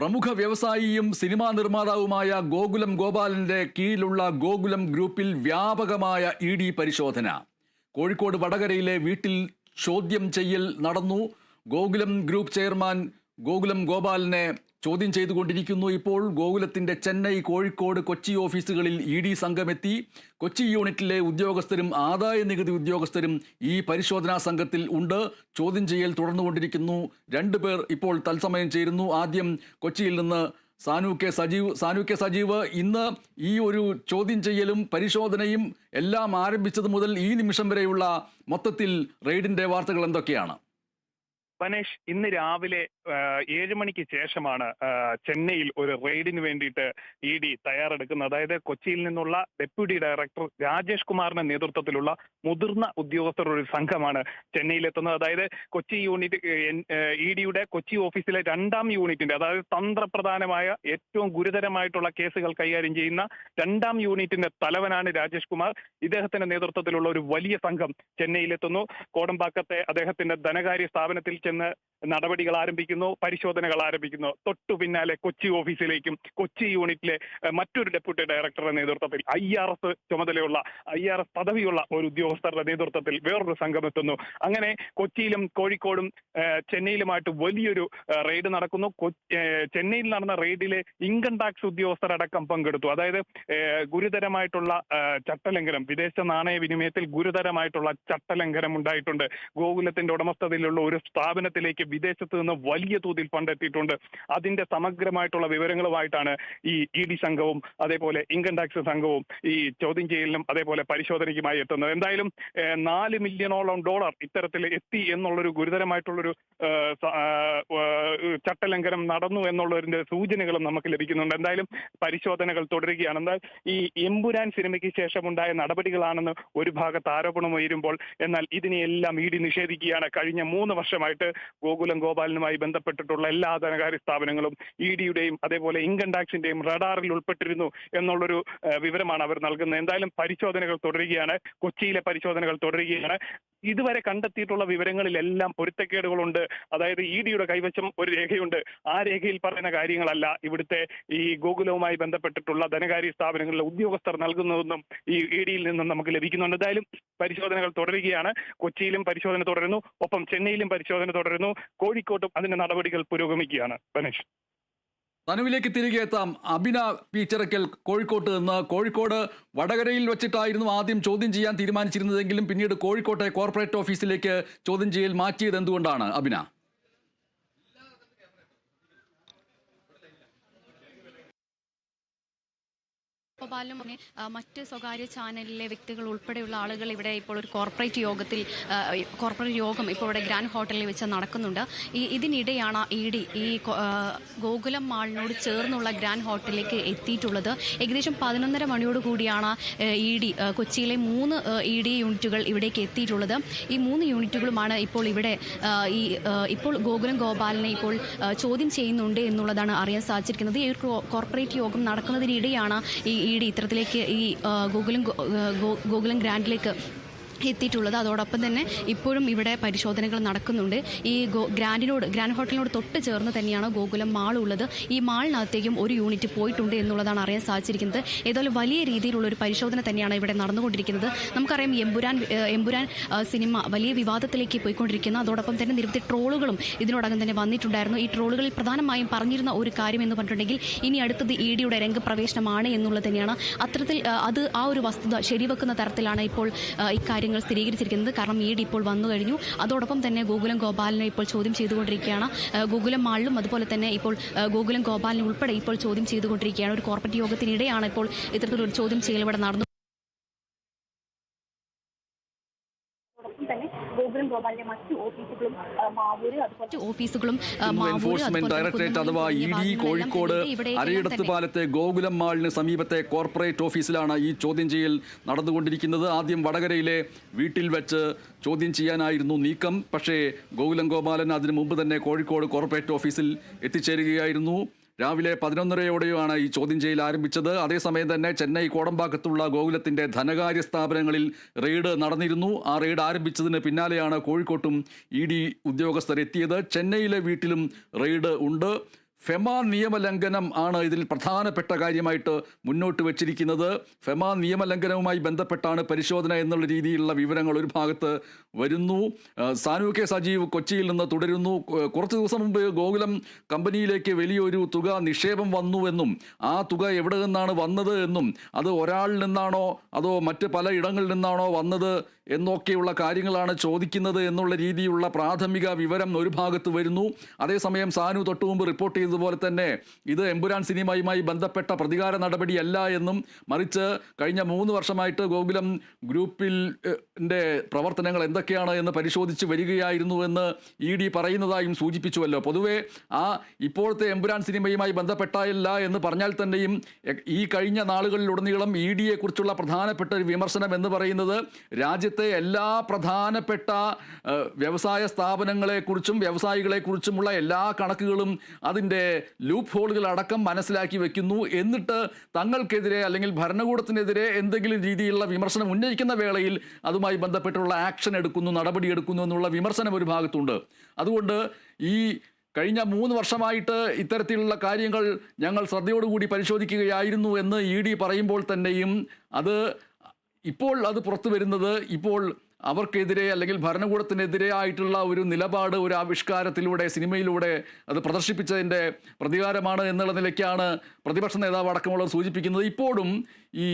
പ്രമുഖ വ്യവസായിയും സിനിമാ നിർമ്മാതാവുമായ ഗോകുലം ഗോപാലന്റെ കീഴിലുള്ള ഗോകുലം ഗ്രൂപ്പിൽ വ്യാപകമായ ഇ ഡി പരിശോധന. കോഴിക്കോട് വടകരയിലെ വീട്ടിൽ ചോദ്യം ചെയ്യൽ നടന്നു. ഗോകുലം ഗ്രൂപ്പ് ചെയർമാൻ ഗോകുലം ഗോപാലിനെ ചോദ്യം ചെയ്തുകൊണ്ടിരിക്കുന്നു ഇപ്പോൾ ഗോകുലത്തിന്റെ ചെന്നൈ കോഴിക്കോട് കൊച്ചി ഓഫീസുകളിൽ ഇ ഡി സംഘമെത്തി. കൊച്ചി യൂണിറ്റിലെ ഉദ്യോഗസ്ഥരും ആദായ നികുതി ഉദ്യോഗസ്ഥരും ഈ പരിശോധനാ സംഘത്തിൽ ഉണ്ട്. ചോദ്യം ചെയ്യൽ തുടർന്നുകൊണ്ടിരിക്കുന്നു. രണ്ടുപേർ ഇപ്പോൾ തത്സമയം ചേരുന്നു. ആദ്യം കൊച്ചിയിൽ നിന്ന് സാനു കെ സജീവ്. സാനു കെ സജീവ് ഇന്ന് ഈ ഒരു ചോദ്യം ചെയ്യലും പരിശോധനയും എല്ലാം ആരംഭിച്ചത് മുതൽ ഈ നിമിഷം വരെയുള്ള മൊത്തത്തിൽ റെയ്ഡിന്റെ വാർത്തകൾ എന്തൊക്കെയാണ്? ബനേഷ് ഇന്ന് രാവിലെ ഏഴ് മണിക്ക് ശേഷമാണ് ചെന്നൈയിൽ ഒരു റെയ്ഡിന് വേണ്ടിയിട്ട് ഇ ഡി തയ്യാറെടുക്കുന്നത്. അതായത് കൊച്ചിയിൽ നിന്നുള്ള ഡെപ്യൂട്ടി ഡയറക്ടർ രാജേഷ് കുമാറിന്റെ നേതൃത്വത്തിലുള്ള മുതിർന്ന ഉദ്യോഗസ്ഥർ ഒരു സംഘമാണ് ചെന്നൈയിലെത്തുന്നത്. അതായത് കൊച്ചി യൂണിറ്റ് ഇ ഡിയുടെ കൊച്ചി ഓഫീസിലെ രണ്ടാം യൂണിറ്റിന്റെ അതായത് തന്ത്രപ്രധാനമായ ഏറ്റവും ഗുരുതരമായിട്ടുള്ള കേസുകൾ കൈകാര്യം ചെയ്യുന്ന രണ്ടാം യൂണിറ്റിന്റെ തലവനാണ് രാജേഷ് കുമാർ. ഇദ്ദേഹത്തിന്റെ നേതൃത്വത്തിലുള്ള ഒരു വലിയ സംഘം ചെന്നൈയിലെത്തുന്നു. കോടമ്പാക്കത്തെ അദ്ദേഹത്തിന്റെ ധനകാര്യ സ്ഥാപനത്തിൽ ചെന്ന് നടപടികൾ ആരംഭിക്കുന്നു പരിശോധനകൾ ആരംഭിക്കുന്നു. തൊട്ടു പിന്നാലെ കൊച്ചി ഓഫീസിലേക്കും കൊച്ചി യൂണിറ്റിലെ മറ്റൊരു ഡെപ്യൂട്ടി ഡയറക്ടറുടെ നേതൃത്വത്തിൽ ഐ ആർ എസ് ചുമതലയുള്ള ഐ ആർ എസ് പദവിയുള്ള ഒരു ഉദ്യോഗസ്ഥരുടെ നേതൃത്വത്തിൽ വേറൊരു സംഘം എത്തുന്നു. അങ്ങനെ കൊച്ചിയിലും കോഴിക്കോടും ചെന്നൈയിലുമായിട്ട് വലിയൊരു റെയ്ഡ് നടക്കുന്നു. ചെന്നൈയിൽ നടന്ന റെയ്ഡിലെ ഇൻകം ടാക്സ് ഉദ്യോഗസ്ഥരടക്കം പങ്കെടുത്തു. അതായത് ഗുരുതരമായിട്ടുള്ള ചട്ടലംഘനം വിദേശ നാണയ വിനിമയത്തിൽ ഗുരുതരമായിട്ടുള്ള ചട്ടലംഘനം ഉണ്ടായിട്ടുണ്ട്. ഗോകുലത്തിന്റെ ഉടമസ്ഥതയിലുള്ള ഒരു സ്ഥാപനത്തിലേക്ക് വിദേശത്ത് നിന്ന് വലിയ തോതിൽ ഫണ്ടെത്തിയിട്ടുണ്ട്. അതിന്റെ സമഗ്രമായിട്ടുള്ള വിവരങ്ങളുമായിട്ടാണ് ഈ ഇ ഡി സംഘവും അതേപോലെ ഇൻകം ടാക്സ് സംഘവും ഈ ചോദ്യം ചെയ്യലിനും അതേപോലെ പരിശോധനയ്ക്കുമായി എത്തുന്നത്. എന്തായാലും നാല് മില്യണോളം ഡോളർ ഇത്തരത്തിൽ എത്തി എന്നുള്ളൊരു ഗുരുതരമായിട്ടുള്ളൊരു ചട്ടലംഘനം നടന്നു എന്നുള്ളതിന്റെ സൂചനകളും നമുക്ക് ലഭിക്കുന്നുണ്ട്. എന്തായാലും പരിശോധനകൾ തുടരുകയാണ്. എന്നാൽ ഈ എമ്പുരാൻ സിനിമയ്ക്ക് ശേഷമുണ്ടായ നടപടികളാണെന്ന് ഒരു ഭാഗത്ത് ആരോപണം ഉയരുമ്പോൾ എന്നാൽ ഇതിനെയെല്ലാം ഇ ഡി നിഷേധിക്കുകയാണ്. കഴിഞ്ഞ മൂന്ന് വർഷമായിട്ട് ഗോകുലം ഗോപാലനുമായി ബന്ധപ്പെട്ടിട്ടുള്ള എല്ലാ ധനകാര്യ സ്ഥാപനങ്ങളും ഇ ഡിയുടെയും അതേപോലെ ഇൻകം ടാക്സിന്റെയും റഡാറിൽ ഉൾപ്പെട്ടിരുന്നു എന്നുള്ളൊരു വിവരമാണ് അവർ നൽകുന്നത്. എന്തായാലും പരിശോധനകൾ തുടരുകയാണ്. കൊച്ചിയിലെ പരിശോധനകൾ തുടരുകയാണ്. ഇതുവരെ കണ്ടെത്തിയിട്ടുള്ള വിവരങ്ങളിലെല്ലാം പൊരുത്തക്കേടുകളുണ്ട്. അതായത് ഇ ഡിയുടെ കൈവശം ഒരു രേഖയുണ്ട്. ആ രേഖയിൽ പറയുന്ന കാര്യങ്ങളല്ല ഇവിടുത്തെ ഈ ഗോകുലവുമായി ബന്ധപ്പെട്ടിട്ടുള്ള ധനകാര്യ സ്ഥാപനങ്ങളിലെ ഉദ്യോഗസ്ഥർ നൽകുന്നതെന്നും ഈ ഇ ഡിയിൽ നിന്നും നമുക്ക് ലഭിക്കുന്നുണ്ട്. എന്തായാലും പരിശോധനകൾ തുടരുകയാണ്. കൊച്ചിയിലും പരിശോധന തുടരുന്നു. ഒപ്പം ചെന്നൈയിലും പരിശോധന തുടരുന്നു. കോഴിക്കോട്ടും അതിന്റെ നടപടികൾ പുരോഗമിക്കുകയാണ്. ബനേഷ്. തനുവിലേക്ക് തിരികെ എത്താം. അഭിന പി കോഴിക്കോട്ട് നിന്ന് കോഴിക്കോട് വടകരയിൽ വെച്ചിട്ടായിരുന്നു ആദ്യം ചോദ്യം ചെയ്യാൻ തീരുമാനിച്ചിരുന്നതെങ്കിലും പിന്നീട് കോഴിക്കോട്ടെ കോർപ്പറേറ്റ് ഓഫീസിലേക്ക് ചോദ്യം ചെയ്യൽ മാറ്റിയത് എന്തുകൊണ്ടാണ് അബിന ഗോപാലിനും മറ്റ് സ്വകാര്യ ചാനലിലെ വ്യക്തികൾ ഉൾപ്പെടെയുള്ള ആളുകൾ ഇവിടെ ഇപ്പോൾ ഒരു കോർപ്പറേറ്റ് യോഗത്തിൽ കോർപ്പറേറ്റ് യോഗം ഇപ്പോൾ ഇവിടെ ഗ്രാൻഡ് ഹോട്ടലിൽ വെച്ച് നടക്കുന്നുണ്ട്. ഈ ഇതിനിടെയാണ് ഇ ഡി ഈ ഗോകുലം മാളിനോട് ചേർന്നുള്ള ഗ്രാൻഡ് ഹോട്ടലിലേക്ക് എത്തിയിട്ടുള്ളത്. ഏകദേശം പതിനൊന്നര മണിയോട് കൂടിയാണ് ഇ ഡി കൊച്ചിയിലെ മൂന്ന് ഇ ഡി യൂണിറ്റുകൾ ഇവിടേക്ക് എത്തിയിട്ടുള്ളത്. ഈ മൂന്ന് യൂണിറ്റുകളുമാണ് ഇപ്പോൾ ഇവിടെ ഈ ഇപ്പോൾ ഗോകുലം ഗോപാലിനെ ഇപ്പോൾ ചോദ്യം ചെയ്യുന്നുണ്ട് എന്നുള്ളതാണ് അറിയാൻ സാധിച്ചിരിക്കുന്നത്. ഈ ഒരു കോർപ്പറേറ്റ് യോഗം നടക്കുന്നതിനിടെയാണ് ഈ ഇ ഇത്തരത്തിലേക്ക് ഈ ഗൂഗിളും ഗോകുലം ഗോ- ഗോ- ഗോകുലം ഗ്രാൻഡിലേക്ക് എത്തിയിട്ടുള്ളത്. അതോടൊപ്പം തന്നെ ഇപ്പോഴും ഇവിടെ പരിശോധനകൾ നടക്കുന്നുണ്ട്. ഈ ഗോ ഗ്രാൻഡിനോട് ഗ്രാൻഡ് ഹോട്ടലിനോട് തൊട്ട് ചേർന്ന് തന്നെയാണ് ഗോകുലം മാൾ ഉള്ളത്. ഈ മാളിനകത്തേക്കും ഒരു യൂണിറ്റ് പോയിട്ടുണ്ട് എന്നുള്ളതാണ് അറിയാൻ സാധിച്ചിരിക്കുന്നത്. ഏതായാലും വലിയ രീതിയിലുള്ള ഒരു പരിശോധന തന്നെയാണ് ഇവിടെ നടന്നുകൊണ്ടിരിക്കുന്നത്. നമുക്കറിയാം എമ്പുരാൻ എമ്പുരാൻ സിനിമ വലിയ വിവാദത്തിലേക്ക് പോയിക്കൊണ്ടിരിക്കുന്ന അതോടൊപ്പം തന്നെ നിരവധി ട്രോളുകളും ഇതിനോടകം തന്നെ വന്നിട്ടുണ്ടായിരുന്നു. ഈ ട്രോളുകളിൽ പ്രധാനമായും പറഞ്ഞിരുന്ന ഒരു കാര്യം എന്ന് പറഞ്ഞിട്ടുണ്ടെങ്കിൽ ഇനി അടുത്തത് ഇ ഡിയുടെ രംഗപ്രവേശനമാണ് എന്നുള്ളത് തന്നെയാണ്. അത്തരത്തിൽ അത് ആ ഒരു വസ്തുത ശരിവെക്കുന്ന തരത്തിലാണ് ഇപ്പോൾ ആ, ഇക്കാര്യങ്ങൾ സ്ഥിരീകരിച്ചിരിക്കുന്നത് കാരണം ഇ ഇപ്പോൾ വന്നു കഴിഞ്ഞു. അതോടൊപ്പം തന്നെ ഗോകുലം ഗോപാലിനെ ഇപ്പോൾ ചോദ്യം ചെയ്തുകൊണ്ടിരിക്കുകയാണ്. ഗോകുലം മാളിലും അതുപോലെ തന്നെ ഇപ്പോൾ ഗോകുലം ഗോപാലിനെ ഉൾപ്പെടെ ഇപ്പോൾ ചോദ്യം ചെയ്തുകൊണ്ടിരിക്കുകയാണ്. ഒരു കോർപ്പറേറ്റ് യോഗത്തിനിടെയാണ് ഇപ്പോൾ ഇത്തരത്തിലൊരു ചോദ്യം ചെയ്യൽ ഇവിടെ നടന്നു അതോടൊപ്പം തന്നെ ഗോകുലം ഗോപാലിന്റെ മറ്റ് ഓഫീസുകളും ആ, മാവൂര് അതുപോലെ ഓഫീസുകളും എൻഫോഴ്സ്മെന്റ് ഡയറക്ടറേറ്റ് അഥവാ ഇ ഡി കോഴിക്കോട് അരയിടത്ത് പാലത്തെ ഗോകുലം മാളിന് സമീപത്തെ കോർപ്പറേറ്റ് ഓഫീസിലാണ് ഈ ചോദ്യം ചെയ്യൽ നടന്നുകൊണ്ടിരിക്കുന്നത്. ആദ്യം വടകരയിലെ വീട്ടിൽ വെച്ച് ചോദ്യം ചെയ്യാനായിരുന്നു നീക്കം. പക്ഷേ ഗോകുലം ഗോപാലൻ അതിനു മുമ്പ് തന്നെ കോഴിക്കോട് കോർപ്പറേറ്റ് ഓഫീസിൽ എത്തിച്ചേരുകയായിരുന്നു. രാവിലെ പതിനൊന്നരയോടെയാണ് ഈ ചോദ്യം ചെയ്യൽ ആരംഭിച്ചത്. അതേസമയം തന്നെ ചെന്നൈ കോടമ്പാക്കത്തുള്ള ഗോകുലത്തിന്റെ ധനകാര്യ സ്ഥാപനങ്ങളിൽ റെയ്ഡ് നടന്നിരുന്നു. ആ റെയ്ഡ് ആരംഭിച്ചതിന് പിന്നാലെയാണ് കോഴിക്കോട്ടും ഇ ഡി ഉദ്യോഗസ്ഥർ എത്തിയത് ചെന്നൈയിലെ വീട്ടിലും റെയ്ഡ് ഉണ്ട്. ഫെമ നിയമലംഘനം ആണ് ഇതിൽ പ്രധാനപ്പെട്ട കാര്യമായിട്ട് മുന്നോട്ട് വെച്ചിരിക്കുന്നത്. ഫെമ നിയമലംഘനവുമായി ബന്ധപ്പെട്ടാണ് പരിശോധന എന്നുള്ള രീതിയിലുള്ള വിവരങ്ങൾ ഒരു ഭാഗത്ത് വരുന്നു. സാനു കെ സജീവ് കൊച്ചിയിൽ നിന്ന് തുടരുന്നു. കുറച്ച് ദിവസം മുമ്പ് ഗോകുലം കമ്പനിയിലേക്ക് വലിയൊരു തുക നിക്ഷേപം വന്നു എന്നും ആ തുക എവിടെ നിന്നാണ് വന്നത് എന്നും അത് ഒരാളിൽ നിന്നാണോ അതോ മറ്റ് പല ഇടങ്ങളിൽ നിന്നാണോ വന്നത് എന്നൊക്കെയുള്ള കാര്യങ്ങളാണ് ചോദിക്കുന്നത് എന്നുള്ള രീതിയിലുള്ള പ്രാഥമിക വിവരം ഒരു ഭാഗത്ത് വരുന്നു. അതേസമയം സാനു തൊട്ടു മുമ്പ് റിപ്പോർട്ട് ചെയ്തതുപോലെ തന്നെ ഇത് എമ്പുരാൻ സിനിമയുമായി ബന്ധപ്പെട്ട പ്രതികാര നടപടിയല്ല എന്നും മറിച്ച് കഴിഞ്ഞ മൂന്ന് വർഷമായിട്ട് ഗോകുലം ഗ്രൂപ്പിൽ പ്രവർത്തനങ്ങൾ എന്തൊക്കെയാണ് എന്ന് പരിശോധിച്ച് വരികയായിരുന്നു എന്ന് ഇ ഡി പറയുന്നതായും സൂചിപ്പിച്ചുവല്ലോ. പൊതുവേ ആ ഇപ്പോഴത്തെ എമ്പുരാൻ സിനിമയുമായി ബന്ധപ്പെട്ടല്ല എന്ന് പറഞ്ഞാൽ തന്നെയും ഈ കഴിഞ്ഞ നാളുകളിലുടനീളം ഇ ഡിയെക്കുറിച്ചുള്ള പ്രധാനപ്പെട്ട ഒരു വിമർശനം എന്ന് പറയുന്നത് രാജ്യത്തെ എല്ലാ പ്രധാനപ്പെട്ട വ്യവസായ സ്ഥാപനങ്ങളെക്കുറിച്ചും വ്യവസായികളെക്കുറിച്ചുമുള്ള എല്ലാ കണക്കുകളും അതിന്റെ ലൂപ്പ് ഹോളുകൾ അടക്കം മനസ്സിലാക്കി വെക്കുന്നു. എന്നിട്ട് തങ്ങൾക്കെതിരെ അല്ലെങ്കിൽ ഭരണകൂടത്തിനെതിരെ എന്തെങ്കിലും രീതിയിലുള്ള വിമർശനം ഉന്നയിക്കുന്ന വേളയിൽ അതുമായി ബന്ധപ്പെട്ടുള്ള ആക്ഷൻ എടുക്കുന്നു നടപടി എടുക്കുന്നു എന്നുള്ള വിമർശനം ഒരു ഭാഗത്തുണ്ട്. അതുകൊണ്ട് ഈ കഴിഞ്ഞ മൂന്ന് വർഷമായിട്ട് ഇത്തരത്തിലുള്ള കാര്യങ്ങൾ ഞങ്ങൾ ശ്രദ്ധയോടുകൂടി പരിശോധിക്കുകയായിരുന്നു എന്ന് ഇ ഡി പറയുമ്പോൾ തന്നെയും അത് ഇപ്പോൾ അത് പുറത്തു വരുന്നത് ഇപ്പോൾ അവർക്കെതിരെ അല്ലെങ്കിൽ ഭരണകൂടത്തിനെതിരെ ആയിട്ടുള്ള ഒരു നിലപാട് ഒരു ആവിഷ്കാരത്തിലൂടെ സിനിമയിലൂടെ അത് പ്രദർശിപ്പിച്ചതിന്റെ പ്രതികാരമാണ് എന്നുള്ള നിലയ്ക്കാണ് പ്രതിപക്ഷ നേതാവ് അടക്കമുള്ളവർ സൂചിപ്പിക്കുന്നത്. ഇപ്പോഴും ഈ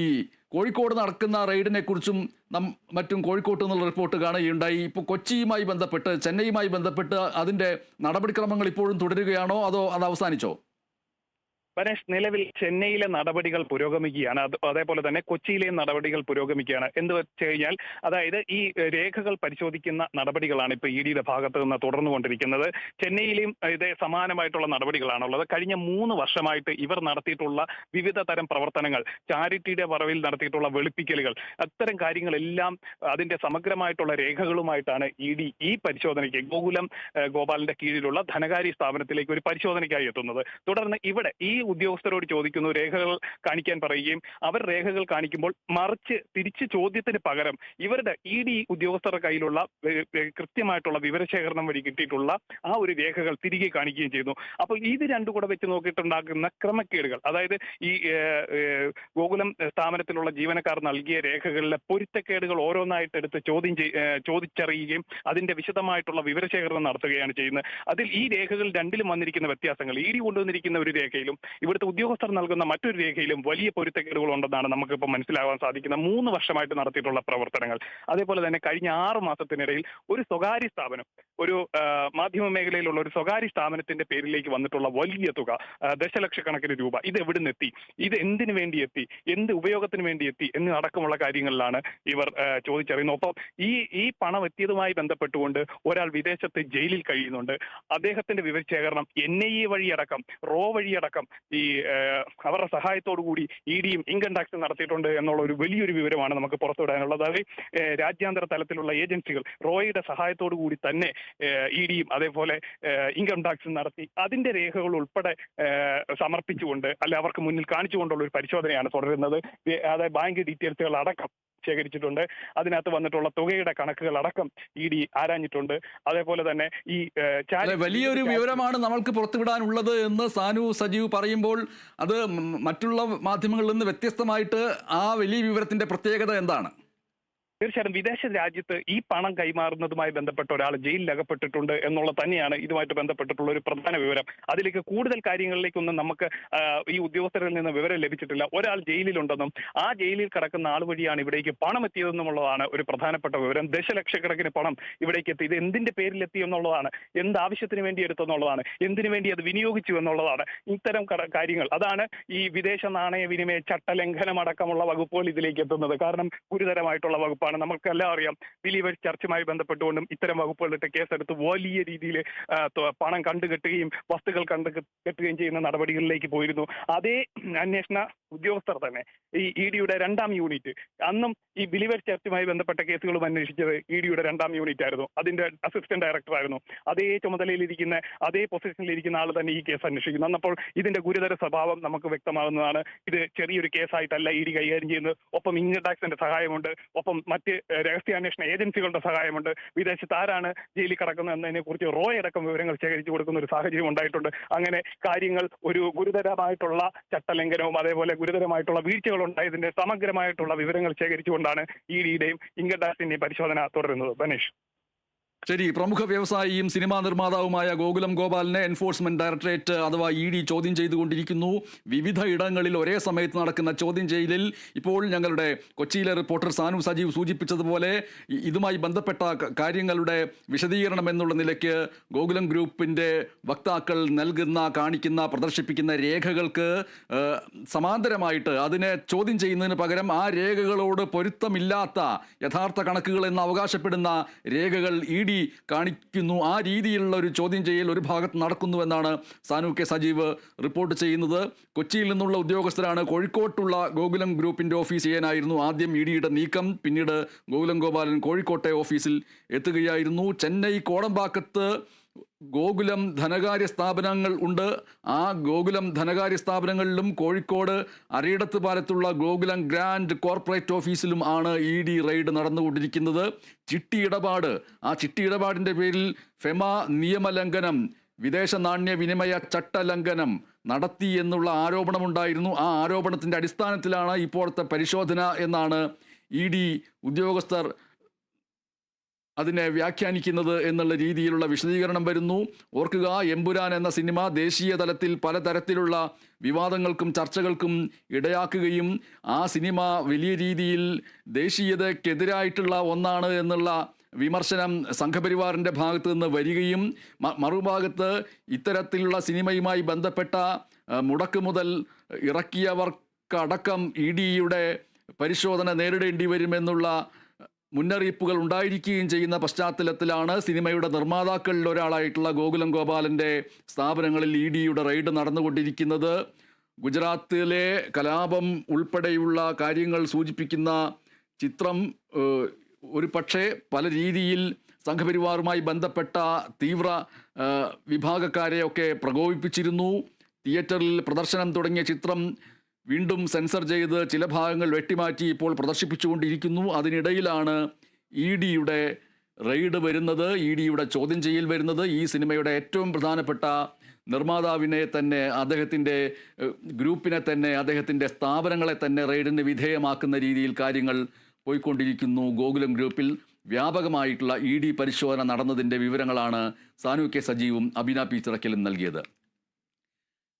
കോഴിക്കോട് നടക്കുന്ന റെയ്ഡിനെ കുറിച്ചും നം മറ്റും കോഴിക്കോട്ട് നിന്നുള്ള റിപ്പോർട്ട് കാണുകയുണ്ടായി. ഇപ്പോൾ കൊച്ചിയുമായി ബന്ധപ്പെട്ട് ചെന്നൈയുമായി ബന്ധപ്പെട്ട് അതിന്റെ നടപടിക്രമങ്ങൾ ഇപ്പോഴും തുടരുകയാണോ അതോ അത് അവസാനിച്ചോ? പരേഷ് നിലവിൽ ചെന്നൈയിലെ നടപടികൾ പുരോഗമിക്കുകയാണ്. അതേപോലെ തന്നെ കൊച്ചിയിലെയും നടപടികൾ പുരോഗമിക്കുകയാണ്. എന്ന് വെച്ച് കഴിഞ്ഞാൽ അതായത് ഈ രേഖകൾ പരിശോധിക്കുന്ന നടപടികളാണ് ഇപ്പോൾ ഇ ഡിയുടെ ഭാഗത്ത് നിന്ന് തുടർന്നുകൊണ്ടിരിക്കുന്നത് ചെന്നൈയിലെയും ഇതേ സമാനമായിട്ടുള്ള നടപടികളാണുള്ളത്. കഴിഞ്ഞ മൂന്ന് വർഷമായിട്ട് ഇവർ നടത്തിയിട്ടുള്ള വിവിധ തരം പ്രവർത്തനങ്ങൾ ചാരിറ്റിയുടെ പറവിൽ നടത്തിയിട്ടുള്ള വെളുപ്പിക്കലുകൾ അത്തരം കാര്യങ്ങളെല്ലാം അതിന്റെ സമഗ്രമായിട്ടുള്ള രേഖകളുമായിട്ടാണ് ഇ ഡി ഈ പരിശോധനയ്ക്ക് ഗോകുലം ഗോപാലിന്റെ കീഴിലുള്ള ധനകാര്യ സ്ഥാപനത്തിലേക്ക് ഒരു പരിശോധനയ്ക്കായി എത്തുന്നത്. തുടർന്ന് ഇവിടെ ഈ ഉദ്യോഗസ്ഥരോട് ചോദിക്കുന്നു രേഖകൾ കാണിക്കാൻ പറയുകയും അവർ രേഖകൾ കാണിക്കുമ്പോൾ മറിച്ച് തിരിച്ച് ചോദ്യത്തിന് പകരം ഇവരുടെ ഇ ഡി ഉദ്യോഗസ്ഥരുടെ കയ്യിലുള്ള കൃത്യമായിട്ടുള്ള വിവരശേഖരണം വഴി കിട്ടിയിട്ടുള്ള ആ ഒരു രേഖകൾ തിരികെ കാണിക്കുകയും ചെയ്യുന്നു. അപ്പോൾ ഇത് രണ്ടും കൂടെ വെച്ച് നോക്കിയിട്ടുണ്ടാക്കുന്ന ക്രമക്കേടുകൾ അതായത് ഈ ഗോകുലം സ്ഥാപനത്തിലുള്ള ജീവനക്കാർ നൽകിയ രേഖകളിലെ പൊരുത്തക്കേടുകൾ ഓരോന്നായിട്ട് എടുത്ത് ചോദ്യം ചോദിച്ചറിയുകയും അതിന്റെ വിശദമായിട്ടുള്ള വിവരശേഖരണം നടത്തുകയാണ് ചെയ്യുന്നത്. അതിൽ ഈ രേഖകൾ രണ്ടിലും വന്നിരിക്കുന്ന വ്യത്യാസങ്ങൾ ഇ ഡി കൊണ്ടുവന്നിരിക്കുന്ന ഒരു രേഖയിലും ഇവിടുത്തെ ഉദ്യോഗസ്ഥർ നൽകുന്ന മറ്റൊരു രേഖയിലും വലിയ പൊരുത്തക്കേടുകൾ ഉണ്ടെന്നാണ് നമുക്കിപ്പോൾ മനസ്സിലാവാൻ സാധിക്കുന്ന മൂന്ന് വർഷമായിട്ട് നടത്തിയിട്ടുള്ള പ്രവർത്തനങ്ങൾ. അതേപോലെ തന്നെ കഴിഞ്ഞ ആറ് മാസത്തിനിടയിൽ ഒരു സ്വകാര്യ സ്ഥാപനം ഒരു മാധ്യമ മേഖലയിലുള്ള ഒരു സ്വകാര്യ സ്ഥാപനത്തിന്റെ പേരിലേക്ക് വന്നിട്ടുള്ള വലിയ തുക ദശലക്ഷക്കണക്കിന് രൂപ ഇത് എവിടുന്ന് എത്തി? ഇത് എന്തിനു വേണ്ടി എത്തി? എന്ത് ഉപയോഗത്തിന് വേണ്ടി എത്തി? എന്നടക്കമുള്ള കാര്യങ്ങളിലാണ് ഇവർ ചോദിച്ചറിയുന്നത്. ഒപ്പം ഈ ഈ പണം എത്തിയതുമായി ബന്ധപ്പെട്ടുകൊണ്ട് ഒരാൾ വിദേശത്ത് ജയിലിൽ കഴിയുന്നുണ്ട്. അദ്ദേഹത്തിന്റെ വിവരശേഖരണം എൻ ഐ എ വഴിയടക്കം റോ വഴിയടക്കം ഈ അവർ സഹായത്തോടു കൂടി ഇ ഡിയും ഇൻകം ടാക്സും നടത്തിയിട്ടുണ്ട് എന്നുള്ള ഒരു വലിയൊരു വിവരമാണ് നമുക്ക് പുറത്തുവിടാനുള്ളത്. അതായത് രാജ്യാന്തര തലത്തിലുള്ള ഏജൻസികൾ റോയുടെ സഹായത്തോടു കൂടി തന്നെ ഇ ഡിയും അതേപോലെ ഇൻകം ടാക്സും നടത്തി അതിന്റെ രേഖകൾ ഉൾപ്പെടെ സമർപ്പിച്ചുകൊണ്ട് അല്ലെ അവർക്ക് മുന്നിൽ കാണിച്ചുകൊണ്ടുള്ള ഒരു പരിശോധനയാണ് തുടരുന്നത്. അതായത് ബാങ്ക് ഡീറ്റെയിൽസുകൾ അടക്കം ശേഖരിച്ചിട്ടുണ്ട്. അതിനകത്ത് വന്നിട്ടുള്ള തുകയുടെ കണക്കുകൾ അടക്കം ഇ ഡി ആരാഞ്ഞിട്ടുണ്ട്. അതേപോലെ തന്നെ ഈ വലിയൊരു വിവരമാണ് നമ്മൾക്ക് പുറത്തുവിടാനുള്ളത് എന്ന് സാനു സജീവ് പറയുമ്പോൾ അത് മറ്റുള്ള മാധ്യമങ്ങളിൽ നിന്ന് വ്യത്യസ്തമായിട്ട് ആ വലിയ വിവരത്തിന്റെ പ്രത്യേകത എന്താണ്? തീർച്ചയായിട്ടും വിദേശ രാജ്യത്ത് ഈ പണം കൈമാറുന്നതുമായി ബന്ധപ്പെട്ട ഒരാൾ ജയിലിൽ അകപ്പെട്ടിട്ടുണ്ട് എന്നുള്ളത് തന്നെയാണ് ഇതുമായിട്ട് ബന്ധപ്പെട്ടിട്ടുള്ള ഒരു പ്രധാന വിവരം. അതിലേക്ക് കൂടുതൽ കാര്യങ്ങളിലേക്കൊന്നും നമുക്ക് ഈ ഉദ്യോഗസ്ഥരിൽ നിന്ന് വിവരം ലഭിച്ചിട്ടില്ല. ഒരാൾ ജയിലിലുണ്ടെന്നും ആ ജയിലിൽ കിടക്കുന്ന ആൾ വഴിയാണ് ഇവിടേക്ക് പണം എത്തിയതെന്നുള്ളതാണ് ഒരു പ്രധാനപ്പെട്ട വിവരം. ദശലക്ഷക്കണക്കിന് പണം ഇവിടേക്ക് എത്തി. ഇത് എന്തിന്റെ പേരിൽ എത്തി എന്നുള്ളതാണ് എന്ത് ആവശ്യത്തിന് വേണ്ടി എടുത്തെന്നുള്ളതാണ് എന്തിനു വേണ്ടി അത് വിനിയോഗിച്ചു എന്നുള്ളതാണ്. ഇത്തരം കാര്യങ്ങൾ. അതാണ് ഈ വിദേശ നാണയ വിനിമയ ചട്ടലംഘനം അടക്കമുള്ള വകുപ്പുകൾ ഇതിലേക്ക് എത്തുന്നത്. കാരണം ഗുരുതരമായിട്ടുള്ള വകുപ്പാണ്. നമുക്കെല്ലാം അറിയാം. ബിലീവേഴ്സ് ചർച്ചുമായി ബന്ധപ്പെട്ടുകൊണ്ടും ഇത്തരം വകുപ്പുകളിട്ട് കേസെടുത്ത് വലിയ രീതിയിൽ പണം കണ്ടുകെട്ടുകയും വസ്തുക്കൾ കണ്ടു കെട്ടുകയും ചെയ്യുന്ന നടപടികളിലേക്ക് പോയിരുന്നു. അതേ അന്വേഷണ ഉദ്യോഗസ്ഥർ തന്നെ ഈ ഇ ഡിയുടെ രണ്ടാം യൂണിറ്റ്. അന്നും ഈ ബിലിവർ ചർച്ചുമായി ബന്ധപ്പെട്ട കേസുകളും അന്വേഷിച്ചത് ഇ ഡിയുടെ രണ്ടാം യൂണിറ്റ് ആയിരുന്നു അതിന്റെ അസിസ്റ്റന്റ് ഡയറക്ടർ ആയിരുന്നു അതേ ചുമതലയിലിരിക്കുന്ന അതേ പൊസിഷനിലിരിക്കുന്ന ആൾ തന്നെ ഈ കേസ് അന്വേഷിക്കുന്നു. അന്നപ്പോൾ ഇതിന്റെ ഗുരുതര സ്വഭാവം നമുക്ക് വ്യക്തമാകുന്നതാണ്. ഇത് ചെറിയൊരു കേസായിട്ടല്ല ഇ ഡി കൈകാര്യം ചെയ്യുന്നത്. ഒപ്പം ഇൻകം ടാക്സിന്റെ സഹായമുണ്ട്. ഒപ്പം മറ്റ് രഹസ്യാന്വേഷണ ഏജൻസികളുടെ സഹായമുണ്ട്. വിദേശത്ത് ആരാണ് ജയിലിൽ കടക്കുന്നത് എന്നതിനെ കുറിച്ച് റോ അടക്കം വിവരങ്ങൾ ശേഖരിച്ചു കൊടുക്കുന്ന ഒരു സാഹചര്യം ഉണ്ടായിട്ടുണ്ട്. അങ്ങനെ കാര്യങ്ങൾ ഒരു ഗുരുതരമായിട്ടുള്ള ചട്ടലംഘനവും അതേപോലെ ഗുരുതരമായിട്ടുള്ള വീഴ്ചകൾ ഉണ്ടായതിന്റെ സമഗ്രമായിട്ടുള്ള വിവരങ്ങൾ ശേഖരിച്ചുകൊണ്ടാണ് ഇ ഡിയുടെയും ഇൻകം ടാക്സിന്റെയും പരിശോധന തുടരുന്നത്. ബനേഷ്. ശരി പ്രമുഖ വ്യവസായിയും സിനിമാ നിർമ്മാതാവുമായ ഗോകുലം ഗോപാലിനെ എൻഫോഴ്സ്മെന്റ് ഡയറക്ടറേറ്റ് അഥവാ ഇ ഡി ചോദ്യം ചെയ്തുകൊണ്ടിരിക്കുന്നു. വിവിധ ഇടങ്ങളിൽ ഒരേ സമയത്ത് നടക്കുന്ന ചോദ്യം ചെയ്യലിൽ ഇപ്പോൾ ഞങ്ങളുടെ കൊച്ചിയിലെ റിപ്പോർട്ടർ സാനു സജീവ് സൂചിപ്പിച്ചതുപോലെ ഇതുമായി ബന്ധപ്പെട്ട കാര്യങ്ങളുടെ വിശദീകരണം എന്നുള്ള നിലയ്ക്ക് ഗോകുലം ഗ്രൂപ്പിന്റെ വക്താക്കൾ നൽകുന്ന കാണിക്കുന്ന പ്രദർശിപ്പിക്കുന്ന രേഖകൾക്ക് സമാന്തരമായിട്ട് അതിനെ ചോദ്യം ചെയ്യുന്നതിന് പകരം ആ രേഖകളോട് പൊരുത്തമില്ലാത്ത യഥാർത്ഥ കണക്കുകൾ എന്ന് അവകാശപ്പെടുന്ന രേഖകൾ ഇ ഡി കാണിക്കുന്നു. ആ രീതിയിലുള്ള ഒരു ചോദ്യം ചെയ്യൽ ഒരു ഭാഗത്ത് നടക്കുന്നുവെന്നാണ് സാനു കെ സജീവ് റിപ്പോർട്ട് ചെയ്യുന്നത്. കൊച്ചിയിൽ നിന്നുള്ള ഉദ്യോഗസ്ഥരാണ് കോഴിക്കോട്ടുള്ള ഗോകുലം ഗ്രൂപ്പിന്റെ ഓഫീസ് ചെയ്യാനായിരുന്നു ആദ്യം ഇ ഡിയുടെ നീക്കം. പിന്നീട് ഗോകുലം ഗോപാലൻ കോഴിക്കോട്ടെ ഓഫീസിൽ എത്തുകയായിരുന്നു. ചെന്നൈ കോടമ്പാക്കത്ത് ഗോകുലം ധനകാര്യ സ്ഥാപനങ്ങൾ ഉണ്ട്. ആ ഗോകുലം ധനകാര്യ സ്ഥാപനങ്ങളിലും കോഴിക്കോട് അരയിടത്ത് പാലത്തുള്ള ഗോകുലം ഗ്രാൻഡ് കോർപ്പറേറ്റ് ഓഫീസിലും ആണ് ഇ ഡി റെയ്ഡ് നടന്നുകൊണ്ടിരിക്കുന്നത്. ചിട്ടി ഇടപാട്. ആ ചിട്ടി ഇടപാടിന്റെ പേരിൽ ഫെമ നിയമലംഘനം വിദേശ നാണ്യ വിനിമയ ചട്ടലംഘനം നടത്തി എന്നുള്ള ആരോപണമുണ്ടായിരുന്നു. ആ ആരോപണത്തിന്റെ അടിസ്ഥാനത്തിലാണ് ഇപ്പോഴത്തെ പരിശോധന എന്നാണ് ഇ ഡി ഉദ്യോഗസ്ഥർ അതിനെ വ്യാഖ്യാനിക്കുന്നത് എന്നുള്ള രീതിയിലുള്ള വിശദീകരണം വരുന്നു. ഓർക്കുക എമ്പുരാൻ എന്ന സിനിമ ദേശീയ തലത്തിൽ പലതരത്തിലുള്ള വിവാദങ്ങൾക്കും ചർച്ചകൾക്കും ഇടയാക്കുകയും ആ സിനിമ വലിയ രീതിയിൽ ദേശീയതയ്ക്കെതിരായിട്ടുള്ള ഒന്നാണ് എന്നുള്ള വിമർശനം സംഘപരിവാറിന്റെ ഭാഗത്ത് നിന്ന് വരികയും മറുഭാഗത്ത് ഇത്തരത്തിലുള്ള സിനിമയുമായി ബന്ധപ്പെട്ട മുടക്ക് മുതൽ ഇറക്കിയവർക്കടക്കം ഇ ഡിയുടെ പരിശോധന നേരിടേണ്ടി വരുമെന്നുള്ള മുന്നറിയിപ്പുകൾ ഉണ്ടായിരിക്കുകയും ചെയ്യുന്ന പശ്ചാത്തലത്തിലാണ് സിനിമയുടെ നിർമ്മാതാക്കളിൽ ഒരാളായിട്ടുള്ള ഗോകുലം ഗോപാലന്റെ സ്ഥാപനങ്ങളിൽ ഇ ഡിയുടെ റെയ്ഡ് നടന്നുകൊണ്ടിരിക്കുന്നത്. ഗുജറാത്തിലെ കലാപം ഉൾപ്പെടെയുള്ള കാര്യങ്ങൾ സൂചിപ്പിക്കുന്ന ചിത്രം ഒരു പക്ഷേ പല രീതിയിൽ സംഘപരിവാറുമായി ബന്ധപ്പെട്ട തീവ്ര വിഭാഗക്കാരെയൊക്കെ പ്രകോപിപ്പിച്ചിരുന്നു. തിയേറ്ററിൽ പ്രദർശനം തുടങ്ങിയ ചിത്രം വീണ്ടും സെൻസർ ചെയ്ത് ചില ഭാഗങ്ങൾ വെട്ടിമാറ്റി ഇപ്പോൾ പ്രദർശിപ്പിച്ചുകൊണ്ടിരിക്കുന്നു. അതിനിടയിലാണ് ഇ ഡിയുടെ റെയ്ഡ് വരുന്നത്. ഇ ഡിയുടെ ചോദ്യം ചെയ്യൽ വരുന്നത്. ഈ സിനിമയുടെ ഏറ്റവും പ്രധാനപ്പെട്ട നിർമ്മാതാവിനെ തന്നെ അദ്ദേഹത്തിന്റെ ഗ്രൂപ്പിനെ തന്നെ അദ്ദേഹത്തിന്റെ സ്ഥാപനങ്ങളെ തന്നെ റെയ്ഡിന് വിധേയമാക്കുന്ന രീതിയിൽ കാര്യങ്ങൾ പോയിക്കൊണ്ടിരിക്കുന്നു ഗോകുലം ഗ്രൂപ്പിൽ. വ്യാപകമായിട്ടുള്ള ഇ ഡി പരിശോധന നടന്നതിന്റെ വിവരങ്ങളാണ് സാനു കെ സജീവും അബിന പി ചിറക്കലും നൽകിയത്.